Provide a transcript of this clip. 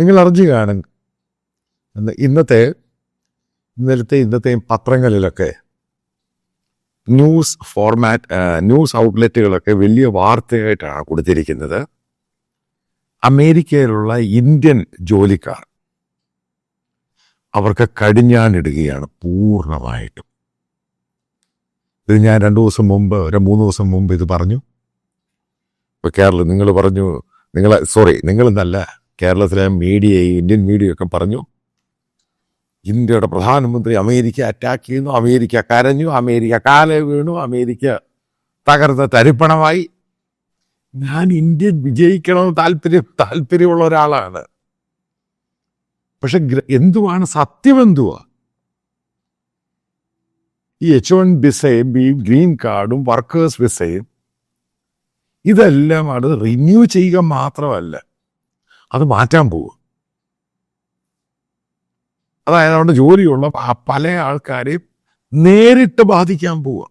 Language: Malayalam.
നിങ്ങൾ അറിഞ്ഞു കാണും. ഇന്ന് ഇന്നത്തെ ഇന്നലത്തെ ഇന്നത്തെയും പത്രങ്ങളിലൊക്കെ ന്യൂസ് ഫോർമാറ്റ് ന്യൂസ് ഔട്ട്ലെറ്റുകളൊക്കെ വലിയ വാർത്തയായിട്ടാണ് കൊടുത്തിരിക്കുന്നത്. അമേരിക്കയിലുള്ള ഇന്ത്യൻ ജോലിക്കാർ അവർക്ക് കടിഞ്ഞാണിടുകയാണ് പൂർണമായിട്ടും. ഇത് ഞാൻ രണ്ടു ദിവസം മുമ്പ് ഒരു മൂന്ന് ദിവസം മുമ്പ് ഇത് പറഞ്ഞു. ഇപ്പോൾ കേരളം നിങ്ങൾ പറഞ്ഞു നിങ്ങൾ സോറി നിങ്ങളെന്നല്ല കേരളത്തിലെ മീഡിയയും ഇന്ത്യൻ മീഡിയയൊക്കെ പറഞ്ഞു ഇന്ത്യയുടെ പ്രധാനമന്ത്രി അമേരിക്ക അറ്റാക്ക് ചെയ്യുന്നു അമേരിക്ക കരഞ്ഞു അമേരിക്ക കാല വീണു അമേരിക്ക തകർന്ന തരിപ്പണമായി. ഞാൻ ഇന്ത്യ വിജയിക്കണമെന്ന് താല്പര്യം താല്പര്യമുള്ള ഒരാളാണ്. പക്ഷെ എന്തുവാണ് സത്യം എന്തുവാ? ഈ എച്ച് വൺ വിസയും ഈ ഗ്രീൻ കാർഡും വർക്കേഴ്സ് വിസയും ഇതെല്ലാം അത് റിന്യൂ ചെയ്യുക മാത്രമല്ല. അത് മാറ്റാൻ പോവുക. അതായത് അവിടെ ജോലിയുള്ള പല ആൾക്കാരെയും നേരിട്ട് ബാധിക്കാൻ പോവുക.